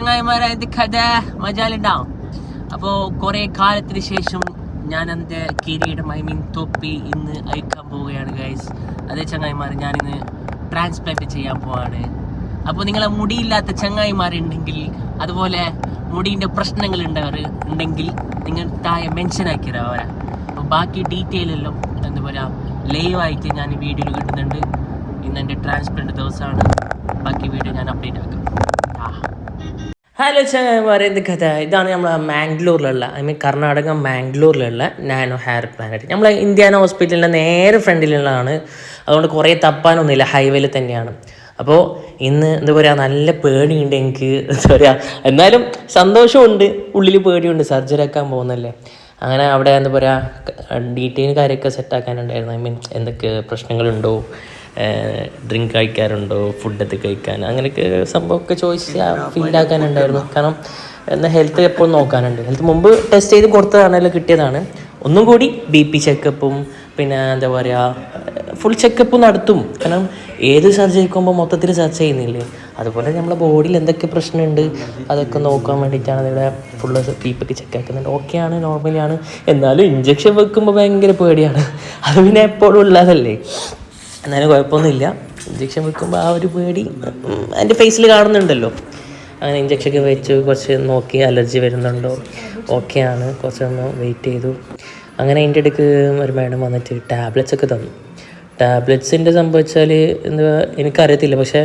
ചങ്ങായിമാരെ ഇത് കഥ മജാലുണ്ടാവും. അപ്പോ കുറെ കാലത്തിന് ശേഷം ഞാൻ എന്റെ കിരീടം ഐ മീൻ തൊപ്പി ഇന്ന് അയക്കാൻ പോവുകയാണ് ഗൈസ് അതേ ചങ്ങായിമാർ ഞാനിന്ന് ട്രാൻസ്പ്ലാന്റ് ചെയ്യാൻ പോവാണ്. അപ്പോൾ നിങ്ങളെ മുടിയില്ലാത്ത ചങ്ങായിമാരുണ്ടെങ്കിൽ അതുപോലെ മുടീന്റെ പ്രശ്നങ്ങൾ ഉണ്ടവർ ഉണ്ടെങ്കിൽ നിങ്ങൾ താഴെ മെൻഷൻ ആക്കിയതാ അവരെ അപ്പോൾ ബാക്കി ഡീറ്റെയിൽ എല്ലാം എന്താ പറയുക ലൈവായിട്ട് ഞാൻ വീഡിയോയിൽ കിട്ടുന്നുണ്ട്. ഇന്ന് എന്റെ ട്രാൻസ്പ്ലാന്റ് ദിവസമാണ്. ബാക്കി വീഡിയോ ഞാൻ അപ്ഡേറ്റ് ആക്കാം. ഹലോ ചേമാരെ എന്ത് കഥ. ഇതാണ് നമ്മൾ മാംഗ്ലൂരിലുള്ള ഐ മീൻ കർണാടക മാംഗ്ലൂരിലുള്ള നാനോ ഹെയർ പ്ലാനറ്റ് നമ്മൾ ഇന്ത്യാന ഹോസ്പിറ്റലിന്റെ നേരെ ഫ്രണ്ടിലുള്ളതാണ്. അതുകൊണ്ട് കുറേ തപ്പാനൊന്നുമില്ല ഹൈവേയിൽ തന്നെയാണ്. അപ്പോൾ ഇന്ന് എന്താ പറയുക നല്ല പേടിയുണ്ട് എനിക്ക്. എന്താ പറയുക എന്നാലും സന്തോഷമുണ്ട്. ഉള്ളിൽ പേടിയുണ്ട് സർജറി ആക്കാൻ പോകുന്നല്ലേ. അങ്ങനെ അവിടെ എന്താ പറയുക ഡീറ്റെയിൽ കാര്യമൊക്കെ സെറ്റാക്കാനുണ്ടായിരുന്നു ഐ മീൻ എന്തൊക്കെ പ്രശ്നങ്ങളുണ്ടോ ഡ്രിങ്ക് കഴിക്കാറുണ്ടോ? ഫുഡൊക്കെ കഴിക്കാൻ? അങ്ങനെയൊക്കെ സംഭവമൊക്കെ ചോദിച്ച് ഫീലാക്കാനുണ്ടായിരുന്നു കാരണം എന്നാൽ ഹെൽത്ത് എപ്പോഴും നോക്കാനുണ്ട്. ഹെൽത്ത് മുമ്പ് ടെസ്റ്റ് ചെയ്ത് കൊടുത്തതാണല്ലോ കിട്ടിയതാണ്. ഒന്നും കൂടി ബി പി ചെക്കപ്പും പിന്നെ എന്താ പറയുക ഫുൾ ചെക്കപ്പ് നടത്തും. കാരണം ഏത് സർജറിക്കുമ്പോൾ മൊത്തത്തിൽ സെർച്ച് ചെയ്യുന്നില്ലേ? അതുപോലെ നമ്മുടെ ബോഡിയിൽ എന്തൊക്കെ പ്രശ്നമുണ്ട് അതൊക്കെ നോക്കാൻ വേണ്ടിയിട്ടാണ് ഇവിടെ ഫുള്ള് പീപ്പൊക്കെ ചെക്ക് ആക്കുന്നുണ്ട് ഓക്കെയാണ് ആണ് എന്നാലും ഇഞ്ചക്ഷൻ വെക്കുമ്പോൾ ഭയങ്കര പേടിയാണ്. അത് പിന്നെ എപ്പോഴും ഉള്ളതല്ലേ? എന്നാലും കുഴപ്പമൊന്നുമില്ല. ഇഞ്ചക്ഷൻ വെക്കുമ്പോൾ ആ ഒരു പേടി. എന്റെ ഫേസിൽ കാണുന്നുണ്ടല്ലോ. അങ്ങനെ ഇഞ്ചക്ഷൻ ഒക്കെ വെച്ച് കുറച്ച് നോക്കി അലർജി വരുന്നുണ്ടോ? ഓക്കെയാണ് കുറച്ചൊന്ന് വെയിറ്റ് ചെയ്തു. അങ്ങനെ അതിന്റെ ഇടയ്ക്ക് ഒരു മാഡം വന്നിട്ട് ടാബ്ലറ്റ്സ് ഒക്കെ തന്നു. ടാബ്ലറ്റ്സിന്റെ സംഭവിച്ചാൽ എന്താ എനിക്കറിയത്തില്ല. പക്ഷേ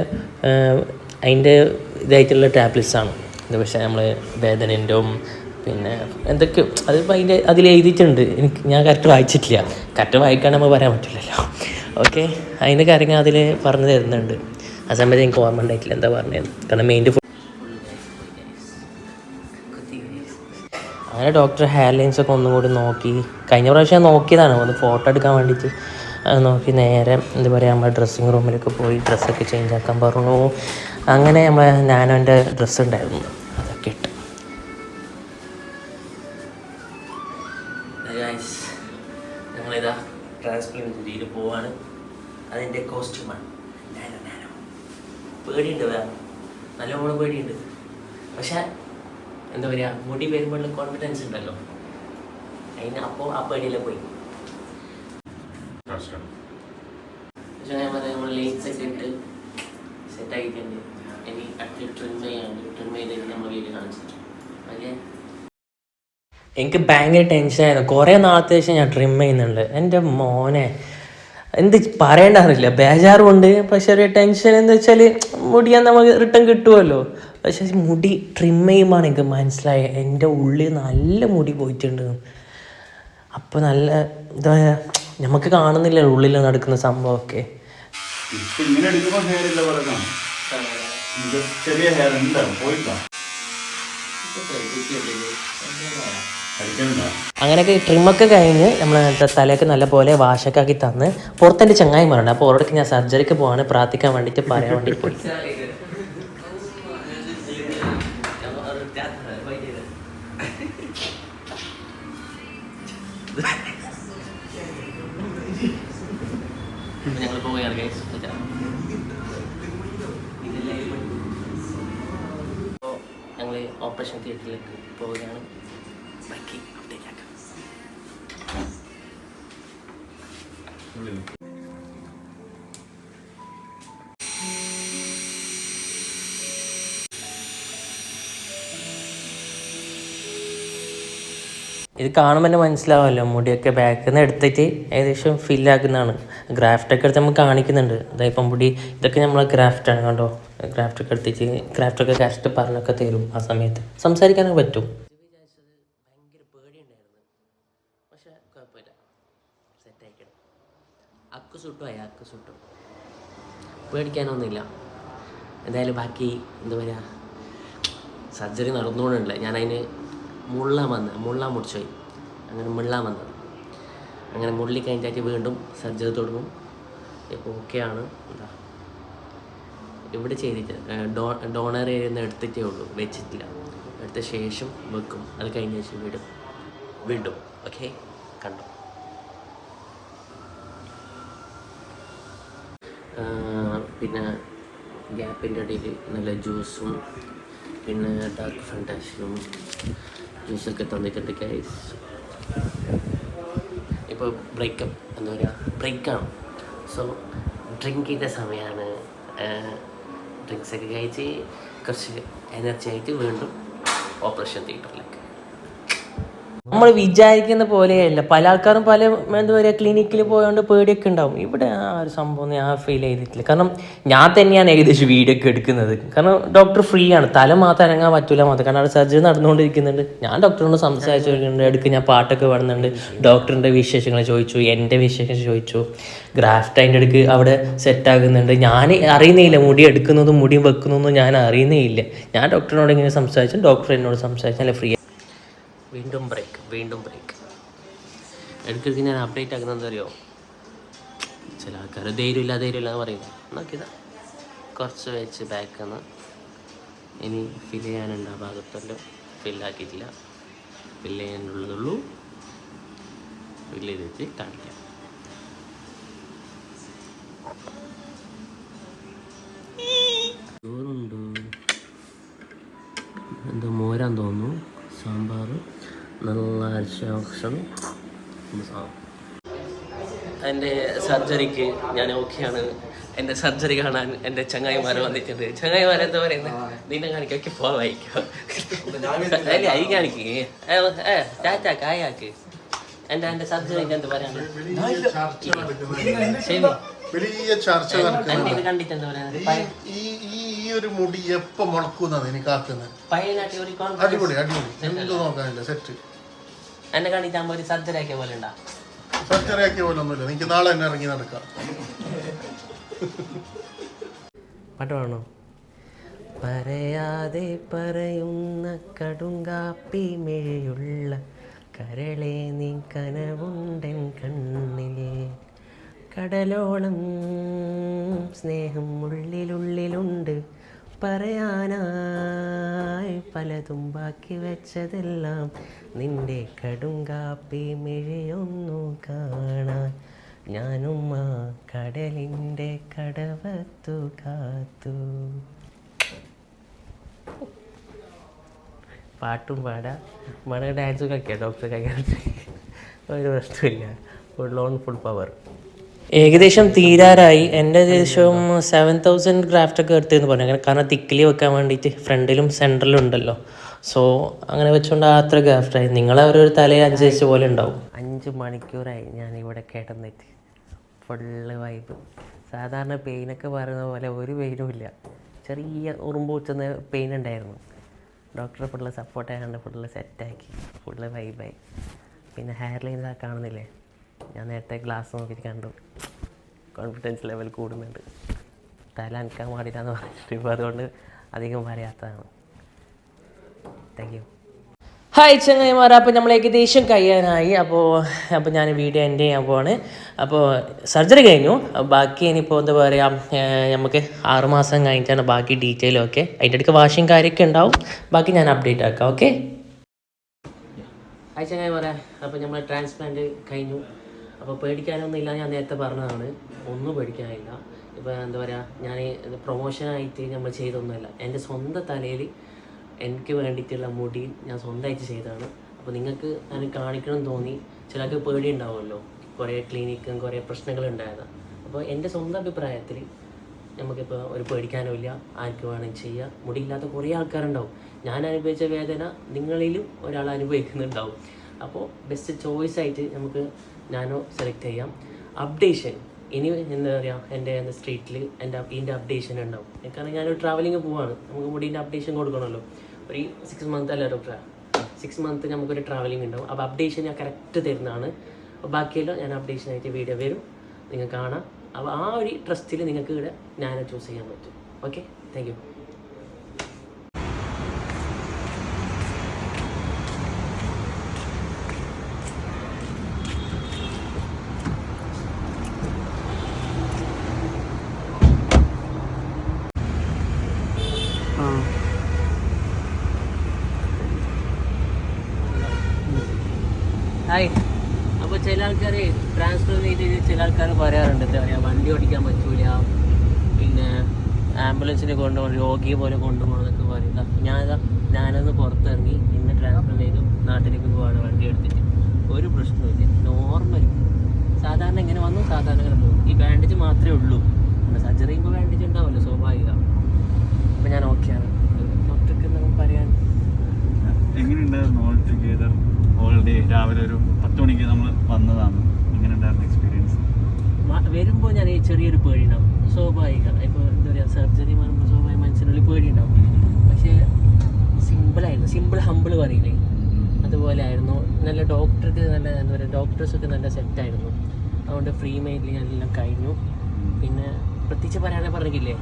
അതിന്റെ ഇതായിട്ടുള്ള ടാബ്ലറ്റ്സ് ആണ്. എന്താ പക്ഷേ നമ്മൾ വേദനന്റെയും പിന്നെ എന്തൊക്കെ അത് അതിന്റെ അതിൽ എഴുതിയിട്ടുണ്ട്. എനിക്ക് ഞാൻ കറക്റ്റ് വായിച്ചിട്ടില്ല. കറക്റ്റ് വായിക്കാൻ നമ്മൾ പറയാൻ പറ്റില്ലല്ലോ. ഓക്കെ അതിന്റെ കാര്യങ്ങൾ അതിൽ പറഞ്ഞു തരുന്നുണ്ട്. ആ സമയത്ത് എനിക്ക് ഓർമ്മ ഉണ്ടായിട്ടില്ല എന്താ പറഞ്ഞത്. കാരണം മെയിന്റെ അങ്ങനെ ഡോക്ടർ ഹെയർ ലൈൻസ് ഒക്കെ ഒന്നും കൂടി നോക്കി. കഴിഞ്ഞ പ്രാവശ്യം നോക്കിയതാണ്. ഒന്ന് ഫോട്ടോ എടുക്കാൻ വേണ്ടിയിട്ട്. നോക്കി നേരെ എന്താ പറയുക നമ്മുടെ ഡ്രസ്സിങ് റൂമിലൊക്കെ പോയി ഡ്രസ്സൊക്കെ ചേഞ്ച് ആക്കാൻ പറഞ്ഞു. അങ്ങനെ നമ്മളെ നാനോന്റെ ഡ്രസ്സ് ഉണ്ടായിരുന്നു. ഞങ്ങളിതാ ട്രാൻസ്പ്ലാന്റ് ചെയ്ത് പോവാണ്. അതിന്റെ കോസ്റ്റ്യൂമാണ് നാനോ നാനോ. പേടിയുണ്ട് വേറെ നല്ലോണം പേടിയുണ്ട്. പക്ഷേ എന്താ പറയുക മുടി വരുമ്പോഴുള്ള കോൺഫിഡൻസ് ഉണ്ടല്ലോ. അതിന് അപ്പോൾ ആ പേടിയിലെ പോയി. പക്ഷേ ഞാൻ പറയാം നമ്മൾ ലേറ്റ്സ് ഒക്കെ ഇട്ട് സെറ്റ് ആക്കിയിട്ടുണ്ട് ഇനി അടുത്ത് ട്രിം ചെയ്യാണ്ട് ട്രിം ചെയ്തിട്ട് നമ്മൾ വീട് കാണിച്ചിട്ടുണ്ട് ഓക്കെ എനിക്ക് ഭയങ്കര ടെൻഷനായിരുന്നു കുറേ നാളത്തെ ശേഷം ഞാൻ ട്രിം ചെയ്യുന്നുണ്ട്. എന്റെ മോനെ എന്ത് പറയേണ്ട അറിയില്ല. ബേജാറുമുണ്ട് പക്ഷെ ഒരു ടെൻഷൻ എന്താ വെച്ചാൽ മുടിയാൻ നമുക്ക് റിട്ടേൺ കിട്ടുമല്ലോ പക്ഷെ മുടി ട്രിം ചെയ്യുമ്പോൾ എനിക്ക് മനസ്സിലായി. എന്റെ ഉള്ളിൽ നല്ല മുടി പോയിട്ടുണ്ട്. അപ്പോൾ നല്ല എന്താ പറയുക നമുക്ക് കാണുന്നില്ല ഉള്ളിൽ നടക്കുന്ന സംഭവമൊക്കെ? ചെറിയ ഹെയർ ഉണ്ടാവും പോയിട്ടോ? അങ്ങനെയൊക്കെ ട്രിമ്മൊക്കെ കഴിഞ്ഞ് നമ്മൾ തലയൊക്കെ നല്ലപോലെ വാഷൊക്കെ ആക്കി തന്ന് പുറത്തെന്റെ ചങ്ങായിമാരുണ്ട് അപ്പോൾ ഓരോടൊക്കെ ഞാൻ സർജറിക്ക് പോവാണ്. പ്രാർത്ഥിക്കാൻ വേണ്ടിയിട്ട് പറയാൻ വേണ്ടി പോയി. ഞങ്ങൾ പോവുകയാണ് ഞങ്ങൾ ഓപ്പറേഷൻ തിയേറ്ററിലേക്ക് പോവുകയാണ്. ഇത് കാണുമ്പോൾ തന്നെ മനസ്സിലാവുമല്ലോ മുടിയൊക്കെ ബാക്കിൽ നിന്ന് എടുത്തിട്ട് ഏകദേശം ഫില്ലാക്കുന്നതാണ് ഗ്രാഫ്റ്റൊക്കെ എടുത്ത് നമുക്ക് കാണിക്കുന്നുണ്ട്. അതായത് മുടി ഇതൊക്കെ നമ്മളെ ഗ്രാഫ്റ്റാണ് കണ്ടോ? ഗ്രാഫ്റ്റൊക്കെ എടുത്തിട്ട് ഗ്രാഫ്റ്റൊക്കെ കാസ്റ്റ് പറഞ്ഞൊക്കെ തരും ആ സമയത്ത്. സംസാരിക്കാനൊക്കെ പറ്റും. അക്ക് സുട്ടു ആയി അക്ക് സുട്ടു. പേടിക്കാനൊന്നുമില്ല. എന്തായാലും ബാക്കി എന്താ പറയുക സർജറി നടന്നുകൊണ്ടുണ്ടല്ലേ. ഞാൻ അതിന് മുള്ളാൻ വന്ന് മുള്ള മുടിച്ചുപോയി അങ്ങനെ മുള്ള വന്നത് അങ്ങനെ മുള്ളി കഴിഞ്ഞിട്ട് വീണ്ടും സർജറി തുടങ്ങും. ഇപ്പോൾ ഓക്കെയാണ് എന്താ ഇവിടെ ചെയ്തിട്ട് ഡോ ഡോണർ ഏരിയ എടുത്തിട്ടേ ഉള്ളൂ. വെച്ചിട്ടില്ല. എടുത്ത ശേഷം വെക്കും. അത് കഴിഞ്ഞ ശേഷം വിടും. വീണ്ടും ഓക്കെ കണ്ടു? പിന്നെ ഗ്യാപ്പിന്റെ ഇടയിൽ നല്ല ജ്യൂസും പിന്നെ ഡാർക്ക് ഫണ്ടാഷനും ജ്യൂസൊക്കെ തന്നിട്ടുണ്ട് ഗൈസ് ഇപ്പോൾ ബ്രേക്കപ്പ് എന്താ പറയുക ബ്രേക്കാണ് സോ ഡ്രിങ്കിന്റെ സമയമാണ് ഡ്രിങ്ക്സൊക്കെ കഴിച്ച് കുറച്ച് എനർജി ആയിട്ട് വീണ്ടും ഓപ്പറേഷൻ തിയേറ്ററിലേക്ക് നമ്മൾ വിചാരിക്കുന്ന പോലെയല്ല. പല ആൾക്കാരും പല എന്താ പറയുക ക്ലിനിക്കിൽ പോയോണ്ട് പേടിയൊക്കെ ഉണ്ടാവും. ഇവിടെ ആ ഒരു സംഭവം ഞാൻ ഫീൽ ചെയ്തിട്ടില്ല. കാരണം ഞാൻ തന്നെയാണ് ഏകദേശം വീഡിയോ ഒക്കെ എടുക്കുന്നത്. കാരണം ഡോക്ടർ ഫ്രീ ആണ്. തല മാത്രം ഇറങ്ങാൻ പറ്റൂല മാത്രം. കാരണം അവിടെ സർജറി നടന്നുകൊണ്ടിരിക്കുന്നുണ്ട്. ഞാൻ ഡോക്ടറിനോട് സംസാരിച്ചുകൊണ്ടിരിക്കുന്നുണ്ട് എടുക്കുക ഞാൻ പാട്ടൊക്കെ പാടുന്നുണ്ട്. ഡോക്ടറിന്റെ വിശേഷങ്ങൾ ചോദിച്ചു. എന്റെ വിശേഷം ചോദിച്ചു. ഗ്രാഫ്റ്റ് അതിന്റെ അടുക്ക് അവിടെ സെറ്റാകുന്നുണ്ട് ഞാൻ അറിയുന്നില്ല മുടി എടുക്കുന്നതും മുടി വെക്കുന്നതും ഞാൻ അറിയുന്നേ ഇല്ല ഞാൻ ഡോക്ടറിനോട് ഇങ്ങനെ സംസാരിച്ചു ഡോക്ടർ എന്നോട് സംസാരിച്ചു. നല്ല ഫ്രീ വീണ്ടും ബ്രേക്ക് വീണ്ടും ബ്രേക്ക് ഇടയ്ക്കിടയ്ക്ക് ഞാൻ അപ്ഡേറ്റ് ആക്കുന്നത് അറിയോ? ചില ആൾക്കാർ ധൈര്യമില്ല ധൈര്യമില്ല എന്ന് പറയും. നോക്കിയതാ. കുറച്ച് വെച്ച് ബാക്ക് നിന്ന് ഇനി ഫില്ല് ചെയ്യാനുണ്ട് ആ ഭാഗത്തെല്ലാം ഫില്ലാക്കിയിട്ടില്ല ഫില്ല് ചെയ്യാനുള്ളതുള്ളൂ. ഫില്ല് ചെയ്തിട്ട് കാണിക്കാം. ചോറുണ്ട്. എന്തോ മോരാൻ തോന്നുന്നു. സാമ്പാർ. നല്ല അരച്ച ഭക്ഷണം. എന്റെ സർജറിക്ക് ഞാൻ ഓക്കെയാണ്. എന്റെ സർജറി കാണാൻ എന്റെ ചങ്ങായിമാർ വന്നിട്ടുണ്ട്. ചങ്ങായിമാർ എന്താ പറയുന്നത് നിന്നെ കാണിക്കൊക്കെ പോ വായിക്കോ അല്ല അരി കാണിക്കേ. ടാറ്റ കായാക്ക് എന്റെ എന്റെ സർജറിക്ക് എന്താ പറയാൻ ശരി. വലിയ ചർച്ച നടക്കുന്നത് ഈ ഈ ഈ ഈ ഒരു മുടി എപ്പോ മുളക്കുന്നതാണ് എനിക്ക് ആക്കുന്നത് അടിപൊളി അടിപൊളി. എന്ത് നോക്കാനില്ല സെറ്റ്. എന്നെ കാണിച്ചാകുമ്പോൾ ഒരു സർജറി ആക്കിയ പോലെ ഉണ്ടാ. പോലെ ഒന്നുമില്ല. എനിക്ക് നാളെ തന്നെ ഇറങ്ങി നടക്കാം. പാട്ട് പാടണോ? പറയാതെ പറയുന്ന കടുങ്കാപ്പി മേയുള്ള കരളെ നീ കനവുണ്ടൻ കണ്ണിലെ. കടലോളം സ്നേഹം ഉള്ളിലുള്ളിലുണ്ട്. പറയാനായി പലതും ബാക്കി വെച്ചതെല്ലാം നിന്റെ കടുങ്കാപ്പി മിഴിയൊന്നു കാണാൻ. ഞാനും ആ കടലിന്റെ കടവത്തു കാത്തു. പാട്ടും പാടാം. മണ ഡാൻസും കളിക്കാം ഡോക്ടർ കൈകാര്യം ഒരു പ്രശ്നമില്ല ഫുൾ ഓൺ ഫുൾ പവർ ഏകദേശം തീരാറായി. എന്റെ ഏകദേശം സെവൻ തൗസൻഡ് ക്രാഫ്റ്റ് ഒക്കെ എടുത്തെന്ന് പറഞ്ഞു. അങ്ങനെ കാരണം തിക്കിലി വെക്കാൻ വേണ്ടിയിട്ട് ഫ്രണ്ടിലും സെന്ററിലും ഉണ്ടല്ലോ. സോ അങ്ങനെ വെച്ചുകൊണ്ട് അത്ര ഗ്രാഫ്റ്റായി നിങ്ങളെ ഒരു തലയിൽ അനുസരിച്ച് പോലെ ഉണ്ടാവും. അഞ്ച് മണിക്കൂറായി ഞാൻ ഇവിടെ കിടന്നിട്ട്. ഫുള്ള് വൈബ് സാധാരണ പെയിനൊക്കെ പറയുന്ന പോലെ ഒരു പെയിനും ഇല്ല. ചെറിയ ഉറുമ്പ് വെച്ചെന്ന് പെയിൻ ഉണ്ടായിരുന്നു. ഡോക്ടർ ഫുള്ള് സപ്പോർട്ട് ആയതുകൊണ്ട് ഫുള്ള് സെറ്റാക്കി ഫുള്ള് വൈബായി പിന്നെ ഹെയർ ലൈൻ കാണുന്നില്ലേ? ഞാൻ നേരത്തെ ഗ്ലാസ് നോക്കിയിട്ട് കണ്ടു. കോൺഫിഡൻസ് ലെവൽ കൂടുന്നുണ്ട്. തല അനക്കാൻ പാടില്ലാന്ന് പറഞ്ഞിട്ട് ഇപ്പോൾ അതുകൊണ്ട് അധികം പറയാത്തതാണ് താങ്ക് യു ഹായ് ചങ്ങായിമാർ അപ്പോൾ നമ്മൾ ഏകദേശം കഴിയാനായി. അപ്പോൾ അപ്പോൾ ഞാൻ വീഡിയോ എന്റെ ചെയ്യാൻ പോവാണ്. അപ്പോൾ സർജറി കഴിഞ്ഞു. ബാക്കി ഇനിയിപ്പോൾ എന്താ പറയുക നമുക്ക് ആറുമാസം കഴിഞ്ഞിട്ടാണ് ബാക്കി ഡീറ്റെയിലും ഒക്കെ. അതിന്റെ ഇടയ്ക്ക് വാഷിങ് കാര്യമൊക്കെ ഉണ്ടാവും. ബാക്കി ഞാൻ അപ്ഡേറ്റ് ആക്കാം ഓക്കെ ഹായ് ചങ്ങായിമാരെ. അപ്പോൾ നമ്മൾ ട്രാൻസ്പ്ലാന്റ് കഴിഞ്ഞു. അപ്പോൾ പേടിക്കാനൊന്നുമില്ല ഞാൻ നേരത്തെ പറഞ്ഞതാണ്. ഒന്നും പേടിക്കാനില്ല. ഇപ്പോൾ എന്താ പറയുക ഞാൻ പ്രൊമോഷനായിട്ട് നമ്മൾ ചെയ്തൊന്നുമല്ല. എന്റെ സ്വന്തം തലയിൽ എനിക്ക് വേണ്ടിയിട്ടുള്ള മുടി ഞാൻ സ്വന്തമായിട്ട് ചെയ്തതാണ്. അപ്പോൾ നിങ്ങൾക്ക് ഞാൻ കാണിക്കണം തോന്നി. ചിലർക്ക് പേടി ഉണ്ടാവുമല്ലോ കുറേ ക്ലിനിക്കും കുറേ പ്രശ്നങ്ങൾ ഉണ്ടായതാണ് അപ്പോൾ എന്റെ സ്വന്തം അഭിപ്രായത്തിൽ നമുക്കിപ്പോൾ ഒരു പേടിക്കാനും ഇല്ല ആർക്ക് വേണമെങ്കിൽ ചെയ്യാം. മുടിയില്ലാത്ത കുറേ ആൾക്കാരുണ്ടാവും. ഞാൻ അനുഭവിച്ച വേദന നിങ്ങളിലും ഒരാൾ അനുഭവിക്കുന്നുണ്ടാവും. അപ്പോൾ ബെസ്റ്റ് ചോയ്സ് ആയിട്ട് നമുക്ക് നാനോ സെലക്ട് ചെയ്യാം. അപ്ഡേഷൻ ഇനി എന്താ പറയുക എന്റെ സ്ട്രീറ്റിൽ എന്റെ ഇതിന്റെ അപ്ഡേഷൻ ഉണ്ടാവും. കാരണം ഞാനൊരു ട്രാവലിംഗ് പോവാണ്. നമുക്ക് മുടീന്റെ അപ്ഡേഷൻ കൊടുക്കണമല്ലോ. ഒരു സിക്സ് മന്ത് അല്ല ഡോക്ടർ സിക്സ് മന്ത് നമുക്കൊരു ട്രാവലിംഗ് ഉണ്ടാവും. അപ്പോൾ അപ്ഡേഷൻ ഞാൻ കറക്റ്റ് തരുന്നതാണ്. ബാക്കിയെല്ലാം ഞാൻ അപ്ഡേഷൻ ആയിട്ട് വീഡിയോ വരും. നിങ്ങൾക്ക് കാണാം. അപ്പോൾ ആ ഒരു ട്രസ്റ്റിൽ നിങ്ങൾക്ക് ഇവിടെ ഞാൻ ചൂസ് ചെയ്യാൻ പറ്റും. Okay thank hi. അപ്പോൾ ചില ആൾക്കാർ ട്രാൻസ്ഫർ ചെയ്ത് ചില ആൾക്കാർ പറയാറുണ്ട് എന്താ പറയുക വണ്ടി ഓടിക്കാൻ പറ്റൂല. പിന്നെ ആംബുലൻസിന് കൊണ്ടുപോകണം രോഗിയെ പോലെ കൊണ്ടുപോകണമെന്നൊക്കെ പറയുക ഞാനിതാ ഞാനൊന്ന് പുറത്തിറങ്ങി ഇന്ന് ട്രാൻസ്ഫർ ചെയ്തു നാട്ടിലേക്ക് പോവാണ് വണ്ടി എടുത്തിട്ട്. ഒരു പ്രശ്നമില്ല നോർമൽ സാധാരണ ഇങ്ങനെ വന്നു സാധാരണ ഇങ്ങനെ ഈ ബാൻഡേജ് മാത്രമേ ഉള്ളൂ. സർജറി ചെയ്യുമ്പോൾ ബാൻഡേജ് ഉണ്ടാവുമല്ലോ സ്വാഭാവിക അപ്പം ഞാൻ ഓക്കെയാണ് ഡോക്ടർക്ക് നമുക്ക് പറയാൻ എങ്ങനെയുണ്ടായിരുന്നു ഓൾ ടുഗെദർ ഓൾ ഡേ രാവിലെ ഒരു പത്ത് മണിക്ക് നമ്മൾ വന്നതാണ്. ഇങ്ങനെ ഉണ്ടായിരുന്ന എക്സ്പീരിയൻസ് വരുമ്പോൾ ഞാൻ ഈ ചെറിയൊരു പേടി ഉണ്ടാവും സ്വാഭാവിക. ഇപ്പോൾ എന്താ പറയുക സർജറി വരുമ്പോൾ സ്വാഭാവിക മനസ്സിനുള്ളിൽ പേടി ഉണ്ടാവും പക്ഷേ സിമ്പിളായിരുന്നു സിമ്പിൾ ഹമ്പിൾ പറയില്ലേ? അതുപോലെ ആയിരുന്നു. നല്ല ഡോക്ടർക്ക് നല്ല എന്താ പറയുക ഡോക്ടേഴ്സൊക്കെ നല്ല സെറ്റായിരുന്നു അതുകൊണ്ട് ഫ്രീ മൈൻഡിൽ ഞാനെല്ലാം കഴിഞ്ഞു. പിന്നെ പ്രത്യേകിച്ച് പറയാനേ പറഞ്ഞില്ലേ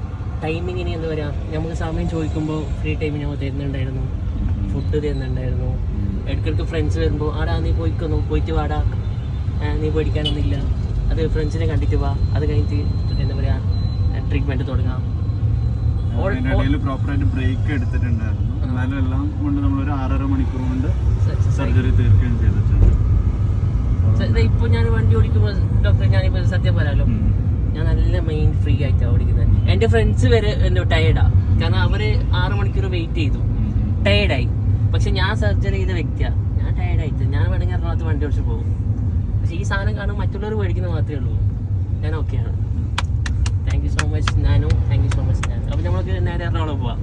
ടൈമിങ് ഇനി എന്താ പറയുക നമുക്ക് സമയം ചോദിക്കുമ്പോൾ ഫ്രീ ടൈമിന് നമ്മൾ തരുന്നുണ്ടായിരുന്നു. ഫുഡ് തരുന്നുണ്ടായിരുന്നു. ഇടയ്ക്കിടയ്ക്ക് ഫ്രണ്ട്സ് വരുമ്പോൾ ആടാ നീ പോയിക്കൊന്നു പോയിട്ട് വാടാ. നീ പേടിക്കാനൊന്നുമില്ല. അത് ഫ്രണ്ട്സിനെ കണ്ടിട്ട് വാ. അത് കഴിഞ്ഞിട്ട് എന്താ പറയുക ട്രീറ്റ്മെന്റ് തുടങ്ങാം. പ്രോപ്പറായിട്ട് ബ്രേക്ക് എടുത്തിട്ടുണ്ടായിരുന്നു. എന്നാലും എല്ലാം കൊണ്ട് നമ്മൾ ഒരു ആറര മണിക്കൂർ കൊണ്ട് സർജറി തീർക്കുകയും ചെയ്തിട്ടുണ്ട്. ഇപ്പോൾ ഞാൻ വണ്ടി ഓടിക്കുമ്പോൾ ഡോക്ടറെ ഞാനിപ്പോൾ സത്യം പറയാലോ. ഞാൻ നല്ല മൈൻഡ് ഫ്രീ ആയിട്ടാണ് ഓടിക്കുന്നത്. എന്റെ ഫ്രണ്ട്സ് വരെ എന്തോ ടയേർഡാ കാരണം അവർ ആറ് മണിക്കൂർ വെയിറ്റ് ചെയ്തു. ടയേർഡായി പക്ഷെ ഞാൻ സർജറി ചെയ്ത വ്യക്തിയാണ് ഞാൻ ടയർഡായിട്ട് ഞാൻ വേണമെങ്കിൽ എറണാകുളത്ത് വണ്ടി ഓടിച്ച് പോകും. പക്ഷെ ഈ സാധനം കാണും മറ്റുള്ളവർ മേടിക്കുന്നത് മാത്രമേ ഉള്ളൂ. ഞാൻ ഓക്കെയാണ് താങ്ക് യു സോ മച്ച് ഞാനും thank you so much Nanu അപ്പൊ നമ്മൾക്ക് നേരെ എറണാകുളം പോവാം.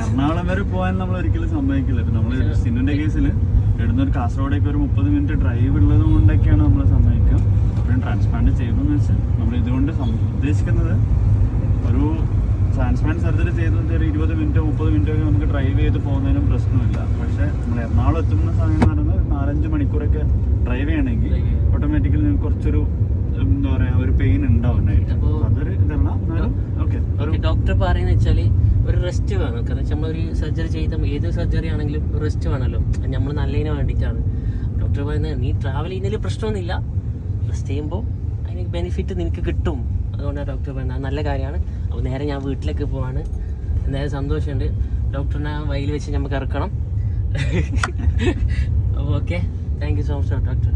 എറണാകുളം വരെ പോകാൻ നമ്മൾ ഒരിക്കലും സമ്മതിക്കില്ല. നമ്മൾ സിനുവിന്റെ കേസിൽ ഒരു കാസർഗോഡേക്ക് ഒരു മുപ്പത് മിനിറ്റ് ഡ്രൈവ് ഉള്ളത് കൊണ്ടൊക്കെയാണ് നമ്മൾ സമ്മതിക്കുക. അപ്പോഴും ട്രാൻസ്പ്ലാന്റ് ചെയ്യുമ്പോൾ വെച്ചാൽ നമ്മൾ ഇതുകൊണ്ട് ഉദ്ദേശിക്കുന്നത് ഒരു ട്രാൻസ്പ്ലാന്റ് സർജറി ചെയ്തത് ഒരു ഇരുപത് മിനിറ്റോ മുപ്പത് മിനിറ്റോ ഒക്കെ നമുക്ക് ഡ്രൈവ് ചെയ്ത് പോകുന്നതിനും പ്രശ്നമില്ല. പക്ഷേ നമ്മൾ എറണാകുളം എത്തുന്ന സമയം എന്ന് പറയുന്നത് നാലഞ്ച് മണിക്കൂറൊക്കെ ഡ്രൈവ് ചെയ്യണമെങ്കിൽ ഓട്ടോമാറ്റിക്കലി നിങ്ങൾക്ക് കുറച്ചൊരു എന്താ പറയാ ഒരു പെയിൻ ഉണ്ടാവും അതൊരു ഇതല്ല. ഓക്കെ ഡോക്ടർ പറയുന്നത് വെച്ചാൽ ഒരു റെസ്റ്റ് വേണം. കാരണം നമ്മൾ ഒരു സർജറി ചെയ്ത ഏത് സർജറി ആണെങ്കിലും റെസ്റ്റ് വേണമല്ലോ നമ്മൾ നല്ലതിന് വേണ്ടിയിട്ടാണ്. ഡോക്ടർ പറയുന്നത് നീ ട്രാവൽ ചെയ്യുന്നതിൽ പ്രശ്നമൊന്നുമില്ല. റെസ്റ്റ് ചെയ്യുമ്പോൾ അതിന് ബെനിഫിറ്റ് നിനക്ക് കിട്ടും. അതുകൊണ്ടാണ് ഡോക്ടർ പറയുന്നത് അത് നല്ല കാര്യമാണ്. അപ്പോൾ നേരെ ഞാൻ വീട്ടിലേക്ക് പോവാണ്. എന്തായാലും സന്തോഷമുണ്ട്. ഡോക്ടറിനെ വയൽ വെച്ച് നമുക്ക് ഇറക്കണം. അപ്പോൾ okay thank you so much doctor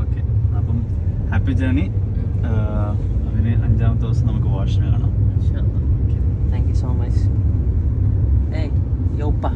okay അപ്പം ഹാപ്പി ജേണി അതിന് അഞ്ചാമത്തെ ദിവസം നമുക്ക് വാഷിന് കാണാം. താങ്ക് യു സോ മച്ച് ഏയ് യോപ്പ